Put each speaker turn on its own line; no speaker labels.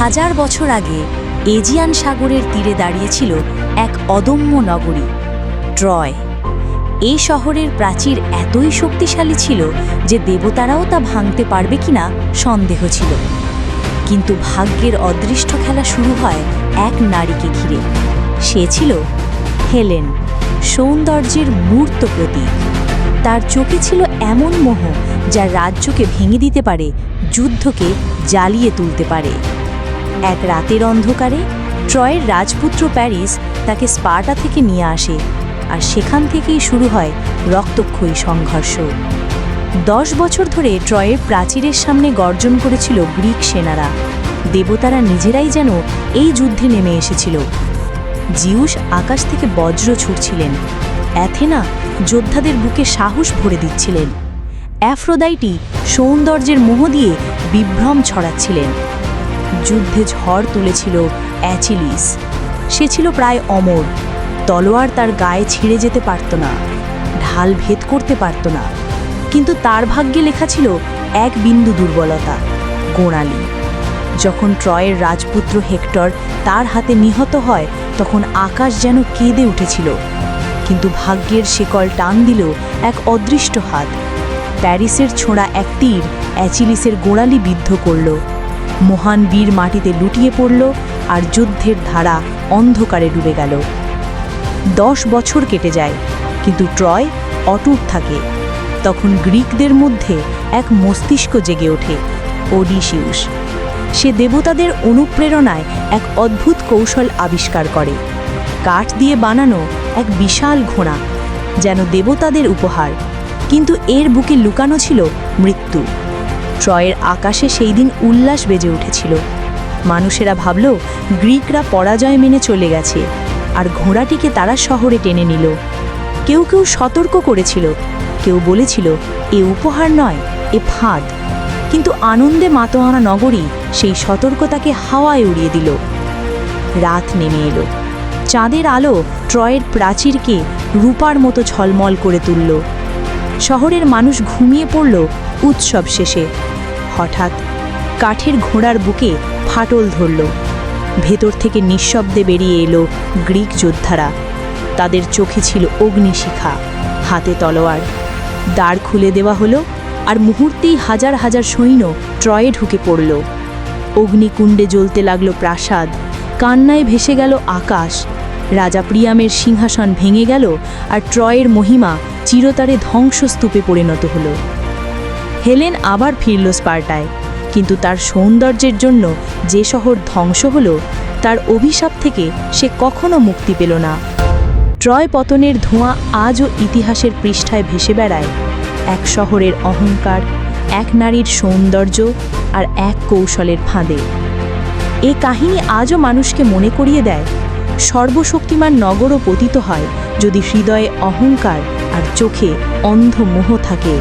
হাজার বছর আগে এজিয়ান সাগরের তীরে দাঁড়িয়েছিল এক অদম্য নগরী, ট্রয়। এই শহরের প্রাচীর এতই শক্তিশালী ছিল যে দেবতারাও তা ভাঙতে পারবে কিনা সন্দেহ ছিল। কিন্তু ভাগ্যের অদৃষ্ট খেলা শুরু হয় এক নারীকে ঘিরে। সে ছিল হেলেন, সৌন্দর্যের মূর্ত প্রতীক। তার চোখে ছিল এমন মোহ যা রাজ্যকে ভেঙে দিতে পারে, যুদ্ধকে জ্বালিয়ে তুলতে পারে। এক রাতের অন্ধকারে ট্রয়ের রাজপুত্র প্যারিস তাকে স্পার্টা থেকে নিয়ে আসে আর সেখান থেকেই শুরু হয় রক্তক্ষয়ী সংঘর্ষ। দশ বছর ধরে ট্রয়ের প্রাচীরের সামনে গর্জন করেছিল গ্রিক সেনারা। দেবতারা নিজেরাই যেন এই যুদ্ধে নেমে এসেছিল। জিউস আকাশ থেকে বজ্র ছুটছিলেন। অ্যাথেনা যোদ্ধাদের বুকে সাহস ভরে দিচ্ছিলেন। অ্যাফ্রোদাইটি সৌন্দর্যের মোহ দিয়ে বিভ্রম ছড়াচ্ছিলেন। যুদ্ধে ঝড় তুলেছিল অ্যাচিলিস। সে ছিল প্রায় অমর। তলোয়ার তার গায়ে ছিঁড়ে যেতে পারত না, ঢাল ভেদ করতে পারত না। কিন্তু তার ভাগ্যে লেখা ছিল এক বিন্দু দুর্বলতা, গোড়ালি। যখন ট্রয়ের রাজপুত্র হেক্টর তার হাতে নিহত হয়, তখন আকাশ যেন কেঁদে উঠেছিল। কিন্তু ভাগ্যের শেকল টান দিল এক অদৃষ্ট হাত। প্যারিসের ছোঁড়া এক তীর অ্যাচিলিসের গোড়ালি বিদ্ধ করল। মহান বীর মাটিতে লুটিয়ে পড়ল আর যুদ্ধের ধারা অন্ধকারে ডুবে গেল। দশ বছর কেটে যায়, কিন্তু ট্রয় অটুট থাকে। তখন গ্রিকদের মধ্যে এক মস্তিষ্ক জেগে ওঠে, ওডিসিউস। সে দেবতাদের অনুপ্রেরণায় এক অদ্ভুত কৌশল আবিষ্কার করে। কাঠ দিয়ে বানানো এক বিশাল ঘোড়া, যেন দেবতাদের উপহার। কিন্তু এর বুকে লুকানো ছিল মৃত্যু। ট্রয়ের আকাশে সেই দিন উল্লাস বেজে উঠেছিল। মানুষেরা ভাবল, গ্রিকরা পরাজয় মেনে চলে গেছে, আর ঘোড়াটিকে তারা শহরে টেনে নিল। কেউ কেউ সতর্ক করেছিল, কেউ বলেছিল, এ উপহার নয়, এ ফাঁদ। কিন্তু আনন্দে মাতোয়ানা নগরী সেই সতর্কতাকে হাওয়ায় উড়িয়ে দিল। রাত নেমে এলো। চাঁদের আলো ট্রয়ের প্রাচীরকে রূপার মতো ঝলমল করে তুলল। শহরের মানুষ ঘুমিয়ে পড়ল উৎসব শেষে। হঠাৎ কাঠের ঘোড়ার বুকে ফাটল ধরল। ভেতর থেকে নিঃশব্দে বেরিয়ে এলো গ্রিক যোদ্ধারা। তাদের চোখে ছিল অগ্নিশিখা, হাতে তলোয়ার। দ্বার খুলে দেওয়া হলো আর মুহূর্তেই হাজার হাজার সৈন্য ট্রয়ে ঢুকে পড়ল। অগ্নিকুণ্ডে জ্বলতে লাগল প্রাসাদ। কান্নায় ভেসে গেল আকাশ। রাজা প্রিয়ামের সিংহাসন ভেঙে গেল আর ট্রয়ের মহিমা চিরতারে ধ্বংসস্তূপে পরিণত হল। হেলেন আবার ফিরল স্পার্টায়, কিন্তু তার সৌন্দর্যের জন্য যে শহর ধ্বংস হল, তার অভিশাপ থেকে সে কখনো মুক্তি পেল না। ট্রয় পতনের ধোঁয়া আজও ইতিহাসের পৃষ্ঠায় ভেসে বেড়ায়। এক শহরের অহংকার, এক নারীর সৌন্দর্য আর এক কৌশলের ফাঁদে। এ কাহিনী আজও মানুষকে মনে করিয়ে দেয় সর্বশক্তিমান নগরও পতিত হয় যদি হৃদয়ে অহংকার আর চোখে অন্ধ মোহ থাকে।